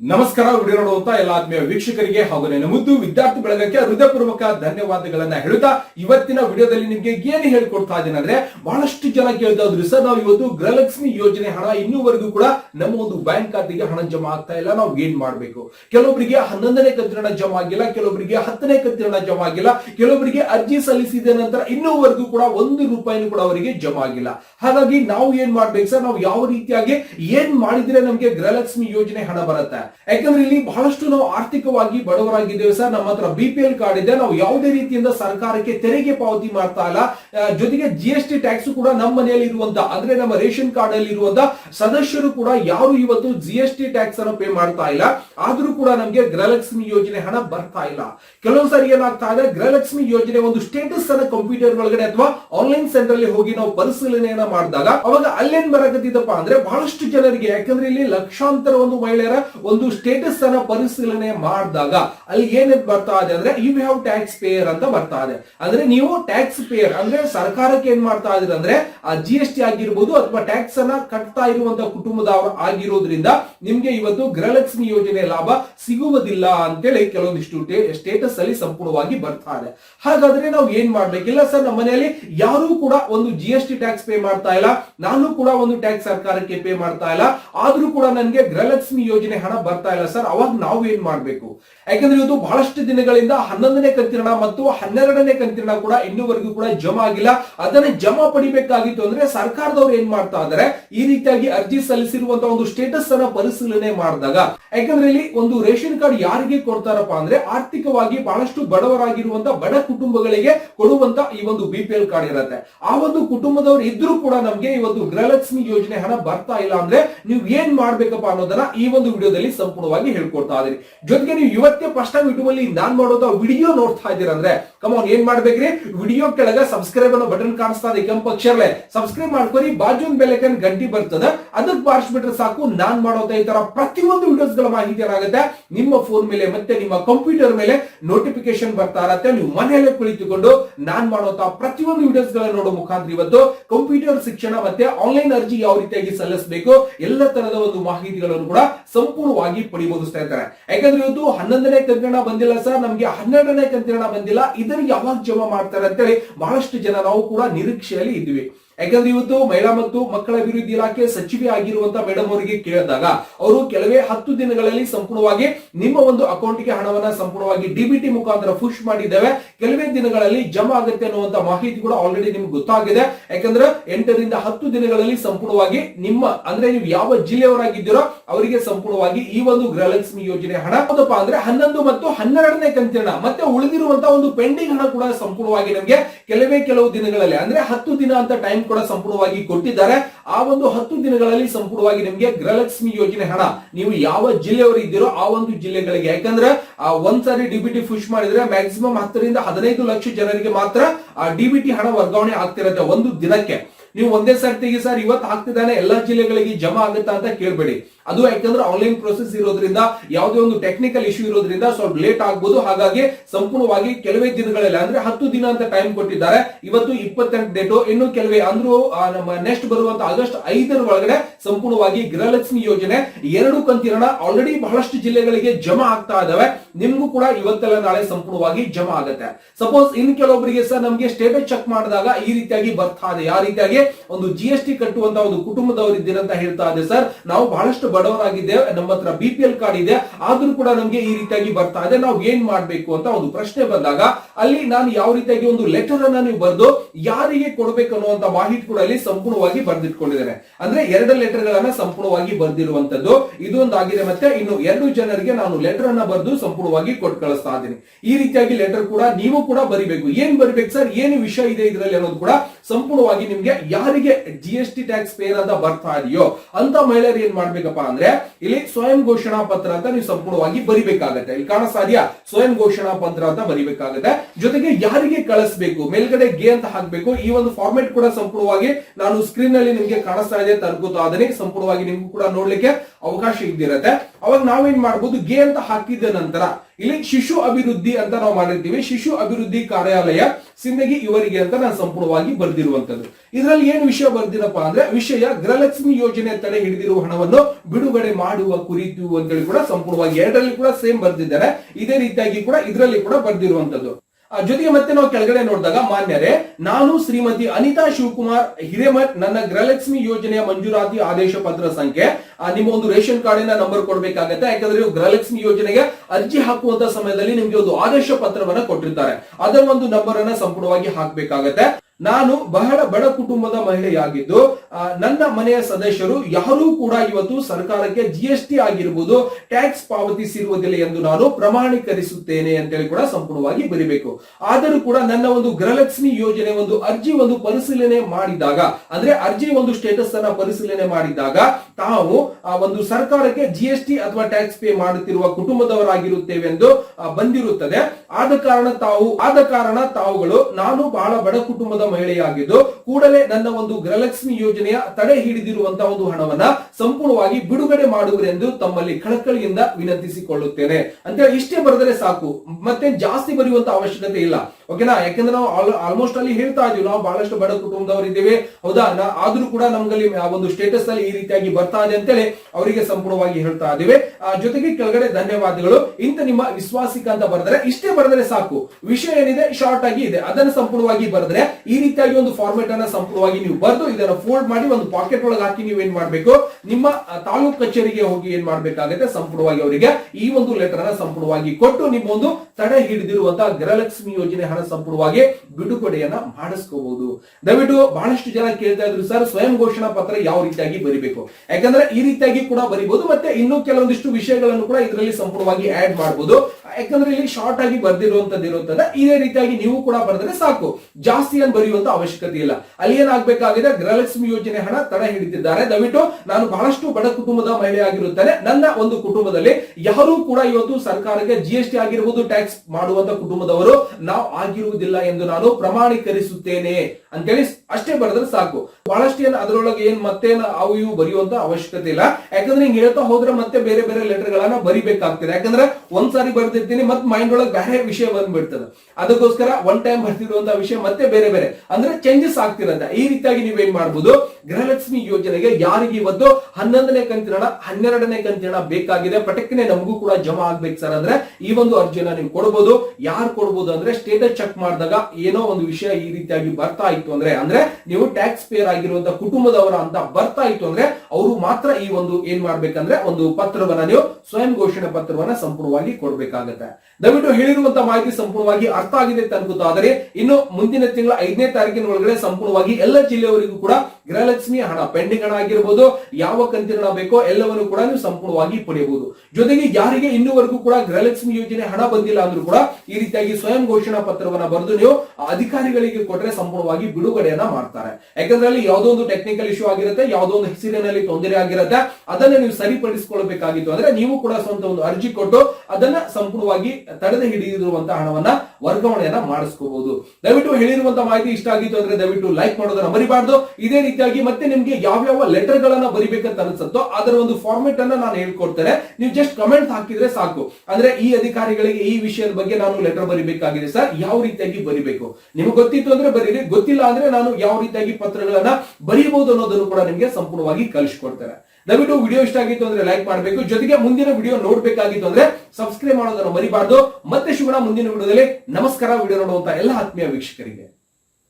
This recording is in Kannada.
ನಮಸ್ಕಾರ ವಿಡಿಯೋ ನೋಡುವಂತ ಎಲ್ಲ ಆತ್ಮೀಯ ವೀಕ್ಷಕರಿಗೆ ಹಾಗೂ ನನ್ನ ಮುದ್ದು ವಿದ್ಯಾರ್ಥಿ ಬಳಗಕ್ಕೆ ಹೃದಯಪೂರ್ವಕ ಧನ್ಯವಾದಗಳನ್ನ ಹೇಳುತ್ತಾ ಇವತ್ತಿನ ವಿಡಿಯೋದಲ್ಲಿ ನಿಮ್ಗೆ ಏನು ಹೇಳ್ಕೊಡ್ತಾ ಇದ್ದೀನಿ ಅಂದ್ರೆ ಬಹಳಷ್ಟು ಜನ ಕೇಳ್ತಾ ಇದ್ರು, ಸರ್, ನಾವು ಇವತ್ತು ಗೃಹಲಕ್ಷ್ಮಿ ಯೋಜನೆ ಹಣ ಇನ್ನೂವರೆಗೂ ಕೂಡ ನಮ್ಮ ಒಂದು ಬ್ಯಾಂಕ್ ಖಾತೆಗೆ ಹಣ ಜಮಾ ಆಗ್ತಾ ಇಲ್ಲ, ನಾವು ಏನ್ ಮಾಡ್ಬೇಕು? ಕೆಲವೊಬ್ಬರಿಗೆ ಹನ್ನೊಂದನೇ ಕಂತಿನ ಜಮಾ ಆಗಿಲ್ಲ ಕೆಲವೊಬ್ಬರಿಗೆ ಹತ್ತನೇ ಕಂತಿನ ಜಮಾ ಆಗಿಲ್ಲ ಕೆಲವೊಬ್ಬರಿಗೆ ಅರ್ಜಿ ಸಲ್ಲಿಸಿದ ನಂತರ ಇನ್ನೂವರೆಗೂ ಕೂಡ ಒಂದು ರೂಪಾಯಿನೂ ಕೂಡ ಅವರಿಗೆ ಜಮಾ ಆಗಿಲ್ಲ. ಹಾಗಾಗಿ ನಾವು ಏನ್ ಮಾಡ್ಬೇಕು, ಸರ್, ನಾವು ಯಾವ ರೀತಿಯಾಗಿ ಏನ್ ಮಾಡಿದ್ರೆ ನಮ್ಗೆ ಗೃಹಲಕ್ಷ್ಮಿ ಯೋಜನೆ ಹಣ ಬರುತ್ತೆ? ಯಾಕಂದ್ರೆ ಇಲ್ಲಿ ಬಹಳಷ್ಟು ನಾವು ಆರ್ಥಿಕವಾಗಿ ಬಡವರಾಗಿದ್ದೇವೆ ಸರ್. ನಮ್ಮ ಹತ್ರ ಬಿ ಕಾರ್ಡ್ ಇದೆ. ನಾವು ಯಾವುದೇ ರೀತಿಯಿಂದ ಸರ್ಕಾರಕ್ಕೆ ತೆರಿಗೆ ಪಾವತಿ ಮಾಡ್ತಾ ಇಲ್ಲ. ಜೊತೆಗೆ ಜಿ ಎಸ್ ಟಿ ಟ್ಯಾಕ್ಸ್ ಕೂಡ ನಮ್ಮ ಮನೆಯಲ್ಲಿ ಇರುವಂತ, ಅಂದ್ರೆ ನಮ್ಮ ರೇಷನ್ ಕಾರ್ಡ್ ಅಲ್ಲಿ ಇರುವಂತ ಸದಸ್ಯರು ಕೂಡ ಯಾರು ಇವತ್ತು ಜಿ ಎಸ್ ಟಿ ಟ್ಯಾಕ್ಸ್ ಅನ್ನು ಪೇ ಮಾಡ್ತಾ ಇಲ್ಲ. ಆದ್ರೂ ಕೂಡ ನಮಗೆ ಗೃಹಲಕ್ಷ್ಮಿ ಯೋಜನೆ ಹಣ ಬರ್ತಾ ಇಲ್ಲ. ಕೆಲವು ಸಾರಿ ಏನಾಗ್ತಾ ಇದೆ? ಗೃಹಲಕ್ಷ್ಮಿ ಯೋಜನೆ ಒಂದು ಸ್ಟೇಟಸ್ ಅನ್ನ ಕಂಪ್ಯೂಟರ್ ಒಳಗಡೆ ಅಥವಾ ಆನ್ಲೈನ್ ಸೆಂಟರ್ ಅಲ್ಲಿ ಹೋಗಿ ನಾವು ಪರಿಶೀಲನೆಯನ್ನ ಮಾಡಿದಾಗ, ಅವಾಗ ಅಲ್ಲೇನ್ ಬರಕತ್ತಿದಪ್ಪ ಅಂದ್ರೆ ಬಹಳಷ್ಟು ಜನರಿಗೆ, ಯಾಕಂದ್ರೆ ಇಲ್ಲಿ ಲಕ್ಷಾಂತರ ಒಂದು ಮಹಿಳೆಯರ ಒಂದು ಸ್ಟೇಟಸ್ ಅನ್ನ ಪರಿಶೀಲನೆ ಮಾಡಿದಾಗ ಅಲ್ಲಿ ಏನೇ ಬರ್ತಾ ಇದೆ ಅಂದ್ರೆ ಯು ಹ್ಯಾವ್ ಟ್ಯಾಕ್ಸ್ ಪೇಯರ್ ಅಂತ ಬರ್ತಾ ಇದೆ. ಅಂದ್ರೆ ನೀವು ಟ್ಯಾಕ್ಸ್ ಪೇಯರ್ ಅಂದ್ರೆ ಸರ್ಕಾರಕ್ಕೆ ಏನ್ ಮಾಡ್ತಾ ಇದ್ರೆ ಅಂದ್ರೆ, ಆ ಜಿ ಎಸ್ ಟಿ ಆಗಿರ್ಬೋದು ಅಥವಾ ಟ್ಯಾಕ್ಸ್ ಅನ್ನ ಕಟ್ತಾ ಇರುವಂತ ಕುಟುಂಬದವರು ಆಗಿರೋದ್ರಿಂದ ನಿಮ್ಗೆ ಇವತ್ತು ಗೃಹಲಕ್ಷ್ಮಿ ಯೋಜನೆ ಲಾಭ ಸಿಗುವುದಿಲ್ಲ ಅಂತೇಳಿ ಕೆಲವೊಂದಿಷ್ಟು ಸ್ಟೇಟಸ್ ಅಲ್ಲಿ ಸಂಪೂರ್ಣವಾಗಿ ಬರ್ತಾ ಇದೆ. ಹಾಗಾದ್ರೆ ನಾವು ಏನ್ ಮಾಡ್ಬೇಕಿಲ್ಲ ಸರ್? ನಮ್ಮ ಮನೆಯಲ್ಲಿ ಯಾರು ಕೂಡ ಒಂದು G S T tax pay ಮಾಡ್ತಾ ಇಲ್ಲ. ನಾನು ಕೂಡ ಒಂದು ಟ್ಯಾಕ್ಸ್ ಸರ್ಕಾರಕ್ಕೆ ಪೇ ಮಾಡ್ತಾ ಇಲ್ಲ. ಆದ್ರೂ ಕೂಡ ನನಗೆ ಗೃಹಲಕ್ಷ್ಮಿ ಯೋಜನೆ ಹಣ ಬರ್ತಾ ಇಲ್ಲ. ಸರ್, ಅವಾಗ ನಾವು ಏನ್ ಮಾಡ್ಬೇಕು? ಯಾಕಂದ್ರೆ ಇವತ್ತು ಬಹಳಷ್ಟು ದಿನಗಳಿಂದ ಹನ್ನೊಂದನೇ ಕಂತಿರಣ ಮತ್ತು ಹನ್ನೆರಡನೇ ಕಂತಿರಣ ಕೂಡ ಇನ್ನೂವರೆಗೂ ಕೂಡ ಜಮಾ ಆಗಿಲ್ಲ. ಅದನ್ನ ಜಮಾ ಪಡಿಬೇಕಾಗಿತ್ತು ಅಂದ್ರೆ ಸರ್ಕಾರದವ್ರು ಏನ್ ಮಾಡ್ತಾ ಇದಾರೆ ಈ ರೀತಿಯಾಗಿ ಅರ್ಜಿ ಸಲ್ಲಿಸಿರುವಂತಹ ಒಂದು ಸ್ಟೇಟಸ್ ಅನ್ನ ಪರಿಶೀಲನೆ ಮಾಡಿದಾಗ, ಯಾಕಂದ್ರೆ ಇಲ್ಲಿ ಒಂದು ರೇಷನ್ ಕಾರ್ಡ್ ಯಾರಿಗೆ ಕೊಡ್ತಾರಪ್ಪ ಅಂದ್ರೆ ಆರ್ಥಿಕವಾಗಿ ಬಹಳಷ್ಟು ಬಡವರಾಗಿರುವಂತ ಬಡ ಕುಟುಂಬಗಳಿಗೆ ಕೊಡುವಂತ ಈ ಒಂದು ಬಿ ಪಿ ಎಲ್ ಕಾರ್ಡ್ ಇರುತ್ತೆ. ಆ ಒಂದು ಕುಟುಂಬದವರು ಇದ್ರೂ ಕೂಡ ನಮ್ಗೆ ಒಂದು ಗೃಹಲಕ್ಷ್ಮಿ ಯೋಜನೆ ಹಣ ಬರ್ತಾ ಇಲ್ಲ ಅಂದ್ರೆ ನೀವು ಏನ್ ಮಾಡ್ಬೇಕಪ್ಪ ಅನ್ನೋದನ್ನ ಈ ಒಂದು ವಿಡಿಯೋದಲ್ಲಿ ಸಂಪೂರ್ಣವಾಗಿ ಹೇಳ್ಕೊಡ್ತಾ ಇದೀನಿ ಜೊತೆಗೆ ನೀವು ಇವತ್ತೇ ಫಸ್ಟ್ ಟೈಮ್ ಯೂಟ್ಯೂಬ್ ಅಲ್ಲಿ ನಾನ್ ಮಾಡೋದ ವಿಡಿಯೋ ನೋಡ್ತಾ ಇದ್ದೀರಾ ಅಂದ್ರೆ ಕಮಾನ್ ಏನ್ ಮಾಡ್ಬೇಕ್ರಿ? ವಿಡಿಯೋ ಕೆಳಗ ಸಬ್ಸ್ಕ್ರೈಬ್ ಅನ್ನೋ ಬಟನ್ ಕಾಣಿಸ್ತಾ ಇದೆ, ಕೆಂಪು ಅಕ್ಷರಲೆ ಸಬ್ಸ್ಕ್ರೈಬ್ ಮಾಡ್ಕೊರಿ ಬಾಜು ಬೆಲೆಕನ್ ಗಂಟಿ ಬರ್ತದ. ಅದಕ್ಕೆ ಬಾರಿಸ್ಬಿಟ್ರೆ ಸಾಕು, ನಾನ್ ಮಾಡೋದ ಈ ತರ ಪ್ರತಿಯೊಂದು ವಿಡಿಯೋಸ್ಗಳ ಮಾಹಿತಿ ಏನಾಗುತ್ತೆ? ನಿಮ್ಮ ಫೋನ್ ಮೇಲೆ ಮತ್ತೆ ನಿಮ್ಮ ಕಂಪ್ಯೂಟರ್ ಮೇಲೆ ನೋಟಿಫಿಕೇಶನ್ ಬರ್ತಾ ಇರತ್ತೆ. ನೀವು ಮನೆಯಲ್ಲೇ ಕುಳಿತುಕೊಂಡು ನಾನ್ ಮಾಡೋತ ಪ್ರತಿಯೊಂದು ವಿಡಿಯೋಸ್ ಗಳನ್ನ ನೋಡೋ ಮುಖಾಂತರ ಇವತ್ತು ಕಂಪ್ಯೂಟರ್ ಶಿಕ್ಷಣ ಮತ್ತೆ ಆನ್ಲೈನ್ ಅರ್ಜಿ ಯಾವ ರೀತಿಯಾಗಿ ಸಲ್ಲಿಸಬೇಕು? ಎಲ್ಲ ತರದ ಒಂದು ಮಾಹಿತಿಗಳನ್ನು ಕೂಡ ಸಂಪೂರ್ಣವಾಗಿ ಪಡಿಬಹುದು ಸ್ನೇಹಿತರೆ ಯಾಕಂದ್ರೆ ಇವತ್ತು ಹನ್ನೊಂದನೇ ಕಂತಿನ ಬಂದಿಲ್ಲ ಸರ್, ನಮ್ಗೆ ಹನ್ನೆರಡನೇ ಕಂತಿನ ಬಂದಿಲ್ಲ. ಇದನ್ನು ಯಾವಾಗ ಜಮಾ ಮಾಡ್ತಾರೆ ಅಂತೇಳಿ ಬಹಳಷ್ಟು ಜನ ನಾವು ಕೂಡ ನಿರೀಕ್ಷೆಯಲ್ಲಿ ಇದ್ವಿ ಯಾಕಂದ್ರೆ ಇವತ್ತು ಮಹಿಳಾ ಮತ್ತು ಮಕ್ಕಳ ಅಭಿವೃದ್ಧಿ ಇಲಾಖೆ ಸಚಿವೆ ಆಗಿರುವಂತ ಮೇಡಮ್ ಅವರಿಗೆ ಕೇಳಿದಾಗ, ಅವರು ಕೆಲವೇ ಹತ್ತು ದಿನಗಳಲ್ಲಿ ಸಂಪೂರ್ಣವಾಗಿ ನಿಮ್ಮ ಒಂದು ಅಕೌಂಟ್ಗೆ ಹಣವನ್ನ ಸಂಪೂರ್ಣವಾಗಿ ಡಿಬಿಟಿ ಮುಖಾಂತರ ಪುಷ್ ಮಾಡಿದ್ದೇವೆ. ಕೆಲವೇ ದಿನಗಳಲ್ಲಿ ಜಮಾ ಆಗುತ್ತೆ ಅನ್ನುವಂತ ಮಾಹಿತಿ ಕೂಡ ಆಲ್ರೆಡಿ ನಿಮ್ಗೆ ಗೊತ್ತಾಗಿದೆ. ಯಾಕಂದ್ರೆ ಎಂಟರಿಂದ ಹತ್ತು ದಿನಗಳಲ್ಲಿ ಸಂಪೂರ್ಣವಾಗಿ ನಿಮ್ಮ, ಅಂದ್ರೆ ನೀವು ಯಾವ ಜಿಲ್ಲೆಯವರಾಗಿದ್ದೀರೋ ಅವರಿಗೆ ಸಂಪೂರ್ಣವಾಗಿ ಈ ಒಂದು ಗೃಹಲಕ್ಷ್ಮಿ ಯೋಜನೆ ಹಣ. ಹೌದಪ್ಪ ಅಂದ್ರೆ ಹನ್ನೊಂದು ಮತ್ತು ಹನ್ನೆರಡನೇ ಕಂತಿನ ಮತ್ತೆ ಉಳಿದಿರುವಂತಹ ಒಂದು ಪೆಂಡಿಂಗ್ ಹಣ ಕೂಡ ಸಂಪೂರ್ಣವಾಗಿ ನಮಗೆ ಕೆಲವೇ ಕೆಲವು ದಿನಗಳಲ್ಲಿ, ಅಂದ್ರೆ ಹತ್ತು ದಿನ ಅಂತ ಟೈಮ್ ಕೂಡ ಸಂಪೂರ್ಣವಾಗಿ ಕೊಟ್ಟಿದ್ದಾರೆ. ಆ ಒಂದು ಹತ್ತು ದಿನಗಳಲ್ಲಿ ಸಂಪೂರ್ಣವಾಗಿ ನಿಮಗೆ ಗೃಹಲಕ್ಷ್ಮಿ ಯೋಜನೆ ಹಣ ನೀವು ಯಾವ ಜಿಲ್ಲೆಯವರು ಇದ್ದೀರೋ ಆ ಒಂದು ಜಿಲ್ಲೆಗಳಿಗೆ. ಯಾಕಂದ್ರೆ, ಆ ಒಂದ್ಸಾರಿ ಡಿಬಿಟಿ ಪುಷ್ ಮಾಡಿದ್ರೆ ಮ್ಯಾಕ್ಸಿಮಮ್ ಹತ್ತರಿಂದ ಹದಿನೈದು ಲಕ್ಷ ಜನರಿಗೆ ಮಾತ್ರ, ಆ ಡಿಬಿಟಿ ಹಣ ವರ್ಗಾವಣೆ ಆಗ್ತಿರತ್ತೆ ಒಂದು ದಿನಕ್ಕೆ. ನೀವು ಒಂದೇ ಸರ್ತಿಗೆ ಸರ್, ಇವತ್ತು ಹಾಕ್ತಿದ್ದಾನೆ ಎಲ್ಲಾ ಜಿಲ್ಲೆಗಳಿಗೆ ಜಮಾ ಆಗುತ್ತಾ ಅಂತ ಕೇಳಬೇಡಿ. ಅದು ಯಾಕಂದ್ರೆ ಆನ್ಲೈನ್ ಪ್ರೊಸೆಸ್ ಇರೋದ್ರಿಂದ, ಯಾವುದೇ ಒಂದು ಟೆಕ್ನಿಕಲ್ ಇಶ್ಯೂ ಇರೋದ್ರಿಂದ ಸ್ವಲ್ಪ ಲೇಟ್ ಆಗ್ಬೋದು. ಹಾಗಾಗಿ ಸಂಪೂರ್ಣವಾಗಿ ಕೆಲವೇ ದಿನಗಳಲ್ಲಿ, ಅಂದ್ರೆ ಹತ್ತು ದಿನ ಅಂತ ಟೈಮ್ ಕೊಟ್ಟಿದ್ದಾರೆ. ಇವತ್ತು ಇಪ್ಪತ್ತೆಂಟು ಡೇಟು ಇನ್ನು ಕೆಲವೇ, ಅಂದ್ರೂ ನಮ್ಮ ನೆಕ್ಸ್ಟ್ ಬರುವಂತ ಆಗಸ್ಟ್ ಐದರ ಒಳಗಡೆ ಸಂಪೂರ್ಣವಾಗಿ ಗೃಹಲಕ್ಷ್ಮಿ ಯೋಜನೆ, ಎರಡು ಕಂತಿನ ಆಲ್ರೆಡಿ ಬಹಳಷ್ಟು ಜಿಲ್ಲೆಗಳಿಗೆ ಜಮಾ ಆಗ್ತಾ ಇದಾವೆ. ನಿಮ್ಗೂ ಕೂಡ ಇವತ್ತೆಲ್ಲ ನಾಳೆ ಸಂಪೂರ್ಣವಾಗಿ ಜಮಾ ಆಗುತ್ತೆ. ಸಪೋಸ್ ಇನ್ ಕೆಲವೊಬ್ಬರಿಗೆ ಸರ್, ನಮ್ಗೆ ಸ್ಟೇಟಸ್ ಚೆಕ್ ಮಾಡಿದಾಗ ಈ ರೀತಿಯಾಗಿ ಬರ್ತಾ ಇದೆ ಯಾವ ರೀತಿಯಾಗಿ ಒಂದು ಜಿ ಎಸ್ ಟಿ ಕಟ್ಟುವಂತ ಒಂದು ಕುಟುಂಬದವರು ಇದ್ದೀರಂತ ಹೇಳ್ತಾ ಇದೆ ಸರ್ ನಾವು ಬಹಳಷ್ಟು ಬಡವರಾಗಿದ್ದೇವೆ. ನಮ್ಮ ಹತ್ರ ಬಿ ಪಿ ಎಲ್ ಕಾರ್ಡ್ ಇದೆ. ಆದ್ರೂ ಕೂಡ ನಮ್ಗೆ ಈ ರೀತಿಯಾಗಿ ಬರ್ತಾ ಇದೆ. ನಾವು ಏನ್ ಮಾಡ್ಬೇಕು ಅಂತ ಒಂದು ಪ್ರಶ್ನೆ ಬಂದಾಗ, ಅಲ್ಲಿ ನಾನು ಯಾವ ರೀತಿಯಾಗಿ ಒಂದು ಲೆಟರ್ ಅನ್ನ ನೀವು ಬರೆದು ಯಾರಿಗೆ ಕೊಡಬೇಕು ಅನ್ನುವಂತ ಮಾಹಿತಿ ಕೂಡ ಅಲ್ಲಿ ಸಂಪೂರ್ಣವಾಗಿ ಬರೆದಿಟ್ಕೊಂಡಿದ್ದಾರೆ ಅಂದ್ರೆ ಎರಡು ಲೆಟರ್ ಗಳನ್ನ ಸಂಪೂರ್ಣವಾಗಿ ಬರೆದಿರುವಂತದ್ದು. ಇದೊಂದಾಗಿದೆ ಮತ್ತೆ ಇನ್ನು ಎರಡು ಜನರಿಗೆ ನಾನು ಲೆಟರ್ ಅನ್ನ ಬರೆದು ಸಂಪೂರ್ಣವಾಗಿ ಕೊಟ್ಟು ಕಳಿಸ್ತಾ ಇದ್ದೀನಿ. ಈ ರೀತಿಯಾಗಿ ಲೆಟರ್ ಕೂಡ ನೀವು ಕೂಡ ಬರಿಬೇಕು. ಏನ್ ಬರಿಬೇಕು ಸರ್ ಏನು ವಿಷಯ ಇದೆ ಇದರಲ್ಲಿ ಅನ್ನೋದು ಕೂಡ ಸಂಪೂರ್ಣವಾಗಿ ನಿಮ್ಗೆ ಯಾರಿಗೆ G S T tax payer ಅಂತ ಬರ್ತಾ ಇದೆಯೋ ಅಂತ ಮಹಿಳೆಯರು ಏನ್ ಮಾಡ್ಬೇಕಪ್ಪ ಅಂದ್ರೆ ಇಲ್ಲಿ ಸ್ವಯಂ ಘೋಷಣಾ ಪತ್ರ ಅಂತ ನೀವು ಸಂಪೂರ್ಣವಾಗಿ ಬರಿಬೇಕಾಗತ್ತೆ. ಇಲ್ಲಿ ಇದೆಯಾ ಸ್ವಯಂ ಘೋಷಣಾ ಪತ್ರ ಅಂತ ಬರಿಬೇಕಾಗತ್ತೆ. ಜೊತೆಗೆ ಯಾರಿಗೆ ಕಳಿಸ್ಬೇಕು? ಮೇಲ್ಗಡೆ ಗೆ ಅಂತ ಹಾಕ್ಬೇಕು. ಈ ಒಂದು ಫಾರ್ಮೆಟ್ ಕೂಡ ಸಂಪೂರ್ಣವಾಗಿ ನಾನು ಸ್ಕ್ರೀನ್ನಲ್ಲಿ ನಿಮ್ಗೆ ಕಾಣಿಸ್ತಾ ಇದೆ, ತರ್ಕೋತಾ ಅದನ್ನೇ ಸಂಪೂರ್ಣವಾಗಿ ನಿಮ್ಗೂ ಕೂಡ ನೋಡ್ಲಿಕ್ಕೆ ಅವಕಾಶ ಇದ್ದಿರತ್ತೆ. ಅವಾಗ ನಾವೇನ್ ಮಾಡ್ಬೋದು? ಗೆ ಅಂತ ಹಾಕಿದ ನಂತರ, ಇಲ್ಲಿ ಶಿಶು ಅಭಿವೃದ್ಧಿ ಅಂತ ನಾವು ಮಾಡಿರ್ತೀವಿ. ಶಿಶು ಅಭಿವೃದ್ಧಿ ಕಾರ್ಯಾಲಯ ಸಿಂದಗಿ ಇವರಿಗೆ ಅಂತ ನಾನು ಸಂಪೂರ್ಣವಾಗಿ ಬರೆದಿರುವಂತದ್ದು ಇದರಲ್ಲಿ ಏನು ವಿಷಯ ಬರ್ದಿರಪ್ಪ ಅಂದ್ರೆ ವಿಷಯ ಗೃಹಲಕ್ಷ್ಮಿ ಯೋಜನೆ ತಡೆ ಹಿಡಿದಿರುವ ಹಣವನ್ನು ಬಿಡುಗಡೆ ಮಾಡುವ ಕುರಿತು ಅಂತೇಳಿ ಕೂಡ ಸಂಪೂರ್ಣವಾಗಿ ಎರಡರಲ್ಲಿ ಕೂಡ ಸೇಮ್ ಬರ್ದಿದ್ದಾರೆ. ಇದೇ ರೀತಿಯಾಗಿ ಕೂಡ ಇದರಲ್ಲಿ ಕೂಡ ಬರ್ದಿರುವಂತದ್ದು ಜೊತೆಗೆ ಮತ್ತೆ ನಾವು ಕೆಳಗಡೆ ನೋಡಿದಾಗ ಮಾನ್ಯರೇ, ನಾನು ಶ್ರೀಮತಿ ಅನಿತಾ ಶಿವಕುಮಾರ್ ಹಿರೇಮಠ್ ನನ್ನ ಗೃಹಲಕ್ಷ್ಮಿ ಯೋಜನೆಯ ಮಂಜೂರಾತಿ ಆದೇಶ ಪತ್ರ ಸಂಖ್ಯೆ ನಿಮ್ಮ ಒಂದು ರೇಷನ್ ಕಾರ್ಡಿನ ನಂಬರ್ ಕೊಡಬೇಕಾಗತ್ತೆ, ಯಾಕಂದ್ರೆ ಗೃಹಲಕ್ಷ್ಮಿ ಯೋಜನೆಗೆ ಅರ್ಜಿ ಹಾಕುವಂತ ಸಮಯದಲ್ಲಿ ನಿಮ್ಗೆ ಒಂದು ಆದೇಶ ಪತ್ರವನ್ನ ಕೊಟ್ಟಿರ್ತಾರೆ. ಅದರ ಒಂದು ನಂಬರ್ ಅನ್ನ ಸಂಪೂರ್ಣವಾಗಿ ಹಾಕ್ಬೇಕಾಗತ್ತೆ. ನಾನು ಬಹಳ ಬಡ ಕುಟುಂಬದ ಮಹಿಳೆಯಾಗಿದ್ದು ನನ್ನ ಮನೆಯ ಸದಸ್ಯರು ಯಾರೂ ಕೂಡ ಇವತ್ತು ಸರ್ಕಾರಕ್ಕೆ ಜಿ ಎಸ್ ಟಿ ಆಗಿರ್ಬೋದು ಟ್ಯಾಕ್ಸ್ ಪಾವತಿಸಿರುವುದಿಲ್ಲ ಎಂದು ನಾನು ಪ್ರಮಾಣೀಕರಿಸುತ್ತೇನೆ ಅಂತೇಳಿ ಕೂಡ ಸಂಪೂರ್ಣವಾಗಿ ಬರಿಬೇಕು. ಆದರೂ ಕೂಡ ನನ್ನ ಒಂದು ಗೃಹಲಕ್ಷ್ಮಿ ಯೋಜನೆ ಒಂದು ಅರ್ಜಿ ಒಂದು ಪರಿಶೀಲನೆ ಮಾಡಿದಾಗ, ಅಂದ್ರೆ ಅರ್ಜಿ ಒಂದು ಸ್ಟೇಟಸ್ ಅನ್ನ ಪರಿಶೀಲನೆ ಮಾಡಿದಾಗ, ತಾವು ಒಂದು ಸರ್ಕಾರಕ್ಕೆ ಜಿ ಎಸ್ ಟಿ ಅಥವಾ ಟ್ಯಾಕ್ಸ್ ಪೇ ಮಾಡುತ್ತಿರುವ ಕುಟುಂಬದವರಾಗಿರುತ್ತೇವೆ ಎಂದು ಬಂದಿರುತ್ತದೆ. ಆದ ಕಾರಣ ತಾವು, ಆದ ಕಾರಣ ತಾವುಗಳು, ನಾನು ಬಹಳ ಬಡ ಕುಟುಂಬದ ಮಹಿಳೆಯಾಗಿದ್ದು ಕೂಡಲೇ ನನ್ನ ಒಂದು ಗೃಹಲಕ್ಷ್ಮಿ ಯೋಜನೆಯ ತಡೆ ಹಿಡಿದಿರುವಂತಹ ಒಂದು ಹಣವನ್ನ ಸಂಪೂರ್ಣವಾಗಿ ಬಿಡುಗಡೆ ಮಾಡುವರೆಂದು ತಮ್ಮಲ್ಲಿ ಕಳಕಳಿಯಿಂದ ವಿನಂತಿಸಿಕೊಳ್ಳುತ್ತೇನೆ. ಅಂತ ಇಷ್ಟೇ ಬರೆದರೆ ಸಾಕು. ಮತ್ತೆ ಜಾಸ್ತಿ ಬರೆಯುವಂತ ಅವಶ್ಯಕತೆ ಇಲ್ಲ. ಓಕೆನಾ ಯಾಕಂದ್ರೆ ನಾವು ಆಲ್ಮೋಸ್ಟ್ ಅಲ್ಲಿ ಹೇಳ್ತಾ ಇದೀವಿ ನಾವು ಬಹಳಷ್ಟು ಬಡ ಕುಟುಂಬದವರಿದ್ದೇವೆ ಹೌದಾ? ನಾ- ಆದ್ರೂ ಕೂಡ ನಮ್ಗಲ್ಲಿ ಒಂದು ಸ್ಟೇಟಸ್ ಅಲ್ಲಿ ಈ ರೀತಿಯಾಗಿ ಬರ್ತಾ ಇದೆ ಅಂತೇಳಿ ಅವರಿಗೆ ಸಂಪೂರ್ಣವಾಗಿ ಹೇಳ್ತಾ ಇದ್ದೇವೆ. ಜೊತೆಗೆ ಕೆಳಗಡೆ ಧನ್ಯವಾದಗಳು. ಇಂತ ನಿಮ್ಮ ವಿಶ್ವಾಸಿಕ ಅಂತ ಬರೆದ್ರೆ ಇಷ್ಟೇ ಬರೆದ್ರೆ ಸಾಕು. ವಿಷಯ ಏನಿದೆ? ಶಾರ್ಟ್ ಆಗಿ ಇದೆ. ಅದನ್ನು ಸಂಪೂರ್ಣವಾಗಿ ಬರೆದ್ರೆ ಈ ರೀತಿಯಾಗಿ ಒಂದು ಫಾರ್ಮೆಟ್ ಅನ್ನ ಸಂಪೂರ್ಣವಾಗಿ ನೀವು ಬರೆದು ಇದನ್ನ ಫೋಲ್ಡ್ ಮಾಡಿ ಒಂದು ಪಾಕೆಟ್ ಒಳಗೆ ಹಾಕಿ ನೀವು ಏನ್ ಮಾಡ್ಬೇಕು? ನಿಮ್ಮ ತಾಲೂಕ್ ಕಚೇರಿಗೆ ಹೋಗಿ ಏನ್ ಮಾಡ್ಬೇಕಾಗುತ್ತೆ? ಸಂಪೂರ್ಣವಾಗಿ ಅವರಿಗೆ ಈ ಒಂದು ಲೆಟರ್ ಅನ್ನ ಸಂಪೂರ್ಣವಾಗಿ ಕೊಟ್ಟು ನಿಮ್ಮ ಒಂದು ತಡೆ ಹಿಡಿದಿರುವಂತಹ ಗೃಹಲಕ್ಷ್ಮಿ ಯೋಜನೆ ಸಂಪೂರ್ಣವಾಗಿ ಬಿಡುಗಡೆಯನ್ನ ಮಾಡಿಸ್ಕೋಬಹುದು. ದಯವಿಟ್ಟು ಬಹಳಷ್ಟು ಜನ ಕೇಳ್ತಾ ಇದ್ರು, ಸರ್, ಸ್ವಯಂ ಘೋಷಣಾ ಪತ್ರ ಯಾವ ರೀತಿಯಾಗಿ ಬರಿಬೇಕು? ಯಾಕಂದ್ರೆ ಈ ರೀತಿಯಾಗಿ ಕೂಡ ಬರಿಬಹುದು, ಮತ್ತೆ ಇನ್ನೂ ಕೆಲವೊಂದಿಷ್ಟು ವಿಷಯಗಳನ್ನು ಕೂಡ ಇದರಲ್ಲಿ ಸಂಪೂರ್ಣವಾಗಿ ಆಡ್ ಮಾಡಬಹುದು ಯಾಕಂದ್ರೆ ಇಲ್ಲಿ ಶಾರ್ಟ್ ಆಗಿ ಬರ್ದಿರುವಂತದ್ದು ಇರುತ್ತದೆ ಇದೇ ರೀತಿಯಾಗಿ ನೀವು ಕೂಡ ಬರೆದ್ರೆ ಸಾಕು. ಜಾಸ್ತಿ ಏನ್ ಬರೆಯುವಂತ ಅವಶ್ಯಕತೆ ಇಲ್ಲ. ಅಲ್ಲಿ ಏನಾಗಬೇಕಾಗಿದೆ ಗೃಹಲಕ್ಷ್ಮಿ ಯೋಜನೆ ಹಣ ತಡೆ ಹಿಡಿದಿದ್ದಾರೆ ದಯವಿಟ್ಟು ನಾನು ಬಹಳಷ್ಟು ಬಡ ಕುಟುಂಬದ ಮಹಿಳೆ ಆಗಿರುತ್ತೇನೆ. ನನ್ನ ಒಂದು ಕುಟುಂಬದಲ್ಲಿ ಯಾರು ಕೂಡ ಇವತ್ತು ಸರ್ಕಾರಕ್ಕೆ ಜಿ ಎಸ್ ಟಿ ಆಗಿರಬಹುದು ಟ್ಯಾಕ್ಸ್ ಮಾಡುವಂತ ಕುಟುಂಬದವರು ನಾವು ಆಗಿರುವುದಿಲ್ಲ ಎಂದು ನಾನು ಪ್ರಮಾಣೀಕರಿಸುತ್ತೇನೆ ಅಂತೇಳಿ ಅಷ್ಟೇ ಬರೆದ್ರೆ ಸಾಕು. ಬಹಳಷ್ಟು ಏನು ಅದರೊಳಗೆ ಏನ್ ಮತ್ತೇನು ಅವು ಇವು ಬರೆಯುವಂತ ಅವಶ್ಯಕತೆ ಇಲ್ಲ. ಯಾಕಂದ್ರೆ ಹಿಂಗ್ ಹೇಳ್ತಾ ಹೋದ್ರೆ ಮತ್ತೆ ಬೇರೆ ಬೇರೆ ಲೆಟರ್ ಗಳನ್ನ ಬರಿಬೇಕಾಗ್ತದೆ. ಯಾಕಂದ್ರೆ ಒಂದ್ಸಾರಿ ಬರ್ದಿರ್ತೀನಿ ಮತ್ತೆ ಮೈಂಡ್ ಒಳಗೆ ಬೇರೆ ವಿಷಯ ಬಂದ್ಬಿಡ್ತದೆ. ಅದಕ್ಕೋಸ್ಕರ ಒನ್ ಟೈಮ್ ಬರ್ತಿರುವಂತ ವಿಷಯ ಮತ್ತೆ ಬೇರೆ ಬೇರೆ. ಅಂದ್ರೆ ಚೇಂಜಸ್ ಆಗ್ತಿರತ್ತೆ. ಈ ರೀತಿಯಾಗಿ ನೀವೇನ್ ಮಾಡ್ಬೋದು? ಗೃಹಲಕ್ಷ್ಮಿ ಯೋಜನೆಗೆ ಯಾರಿಗೆ ಇವತ್ತು ಹನ್ನೊಂದನೇ ಕಂತಿನ, ಹನ್ನೆರಡನೇ ಕಂತಿನ ಬೇಕಾಗಿದೆ. ಪಟಕ್ಕನೆ ನಮಗೂ ಕೂಡ ಜಮಾ ಆಗ್ಬೇಕು ಸರ್ ಅಂದ್ರೆ ಈ ಒಂದು ಅರ್ಜಿಯನ್ನ ನೀವು ಕೊಡಬಹುದು ಯಾರು ಕೊಡಬಹುದು ಅಂದ್ರೆ ಸ್ಟೇಟಸ್ ಚೆಕ್ ಮಾಡಿದಾಗ ಏನೋ ಒಂದು ವಿಷಯ ಈ ರೀತಿಯಾಗಿ ಬರ್ತಾ ಇತ್ತು ಅಂದ್ರೆ ಅಂದ್ರೆ ನೀವು ಟ್ಯಾಕ್ಸ್ ಪೇಯರ್ ಆಗಿರುವಂತ ಕುಟುಂಬದವರ ಅಂತ ಬರ್ತಾ ಇತ್ತು ಅಂದ್ರೆ ಅವರು ಮಾತ್ರ ಈ ಒಂದು ಏನ್ ಮಾಡ್ಬೇಕಂದ್ರೆ ಒಂದು ಪತ್ರವನ್ನ ನೀವು ಸ್ವಯಂ ಘೋಷಣೆ ಪತ್ರವನ್ನ ಸಂಪೂರ್ಣವಾಗಿ ಕೊಡ್ಬೇಕಾಗತ್ತೆ. ದಯವಿಟ್ಟು ಹೇಳಿರುವಂತ ಮಾಹಿತಿ ಸಂಪೂರ್ಣವಾಗಿ ಅರ್ಥ ಆಗಿದೆ ಅಂತ ಅನ್ಕೋತಾದರೆ ಇನ್ನು ಮುಂದಿನ ತಿಂಗಳ ಐದನೇ ತಾರೀಕಿನ ಒಳಗಡೆ ಸಂಪೂರ್ಣವಾಗಿ ಎಲ್ಲ ಜಿಲ್ಲೆಯವರಿಗೂ ಕೂಡ ಗೃಹಲಕ್ಷ್ಮಿ ಹಣ, ಪೆಂಡಿಂಗ್ ಹಣ ಆಗಿರ್ಬೋದು, ಯಾವ ಕಂತಿನ ಹಣ ಬೇಕೋ ಎಲ್ಲವನ್ನು ಕೂಡ ನೀವು ಸಂಪೂರ್ಣವಾಗಿ ಪಡೆಯಬಹುದು. ಜೊತೆಗೆ ಯಾರಿಗೆ ಇನ್ನೂವರೆಗೂ ಕೂಡ ಗೃಹಲಕ್ಷ್ಮಿ ಯೋಜನೆ ಹಣ ಬಂದಿಲ್ಲ ಅಂದ್ರೂ ಕೂಡ ಈ ರೀತಿಯಾಗಿ ಸ್ವಯಂ ಘೋಷಣಾ ಪತ್ರವನ್ನ ಬರೆದು ನೀವು ಅಧಿಕಾರಿಗಳಿಗೆ ಕೊಟ್ರೆ ಸಂಪೂರ್ಣವಾಗಿ ಬಿಡುಗಡೆಯನ್ನ ಮಾಡ್ತಾರೆ. ಯಾಕಂದ್ರೆ ಅಲ್ಲಿ ಯಾವುದೋ ಒಂದು ಟೆಕ್ನಿಕಲ್ ಇಶ್ಯೂ ಆಗಿರುತ್ತೆ, ಯಾವುದೋ ಒಂದು ಹೆಸರಿನಲ್ಲಿ ತೊಂದರೆ ಆಗಿರುತ್ತೆ, ಅದನ್ನ ನೀವು ಸರಿಪಡಿಸಿಕೊಳ್ಳಬೇಕಾಗಿತ್ತು ಅಂದ್ರೆ ನೀವು ಕೂಡ ಸ್ವಂತ ಒಂದು ಅರ್ಜಿ ಕೊಟ್ಟು ಅದನ್ನ ಸಂಪೂರ್ಣವಾಗಿ ತಡೆದು ಹಿಡಿದಿರುವಂತಹ ಹಣವನ್ನ ವರ್ಗಾವಣೆಯನ್ನ ಮಾಡಿಸ್ಕೋಬಹುದು. ದಯವಿಟ್ಟು ಹೇಳಿರುವಂತಹ ಮಾಹಿತಿ ಇಷ್ಟ ಆಗಿತ್ತು ಅಂದ್ರೆ ದಯವಿಟ್ಟು ಲೈಕ್ ಮಾಡೋದನ್ನ ಮರಿಬಾರ್ದು. ಇದೇ ರೀತಿಯಾಗಿ ಮತ್ತೆ ನಿಮ್ಗೆ ಯಾವ್ಯಾವ ಲೆಟರ್ ಗಳನ್ನ ಬರಿಬೇಕಂತ ಅನ್ಸುತ್ತೋ ಅದರ ಒಂದು ಫಾರ್ಮೆಟ್ ಅನ್ನ ನಾನು ಹೇಳ್ಕೊಡ್ತೇನೆ. ನೀವು ಜಸ್ಟ್ ಕಮೆಂಟ್ ಹಾಕಿದ್ರೆ ಸಾಕು. ಅಂದ್ರೆ ಈ ಅಧಿಕಾರಿಗಳಿಗೆ ಈ ವಿಷಯದ ಬಗ್ಗೆ ನಾನು ಲೆಟರ್ ಬರಿಬೇಕಾಗಿದೆ ಸರ್. ಯಾವ ರೀತಿಯಾಗಿ ಬರಿಬೇಕು? ನಿಮ್ಗೆ ಗೊತ್ತಿತ್ತು ಅಂದ್ರೆ ಬರೀರಿ. ಗೊತ್ತಿಲ್ಲ ಅಂದ್ರೆ ನಾನು ಯಾವ ರೀತಿಯಾಗಿ ಪತ್ರಗಳನ್ನ ಬರೀಬಹುದು ಅನ್ನೋದನ್ನು ಕೂಡ ನಿಮ್ಗೆ ಸಂಪೂರ್ಣವಾಗಿ ಕಲಿಸ್ಕೊಡ್ತೇನೆ. ದಯವಿಟ್ಟು ವಿಡಿಯೋ ಇಷ್ಟ ಆಗಿತ್ತು ಅಂದ್ರೆ ಲೈಕ್ ಮಾಡಬೇಕು. ಜೊತೆಗೆ ಮುಂದಿನ ವಿಡಿಯೋ ನೋಡ್ಬೇಕಾಗಿತ್ತು ಅಂದ್ರೆ ಸಬ್ಸ್ಕ್ರೈಬ್ ಮಾಡೋದನ್ನು ಮರಿಬಾರ್ದು. ಮತ್ತೆ ಶಿವಣ ಮುಂದಿನ ವಿಡಿಯೋದಲ್ಲಿ ನಮಸ್ಕಾರ. ವಿಡಿಯೋ ನೋಡುವಂತ ಎಲ್ಲ ಆತ್ಮೀಯ ವೀಕ್ಷಕರಿಗೆ.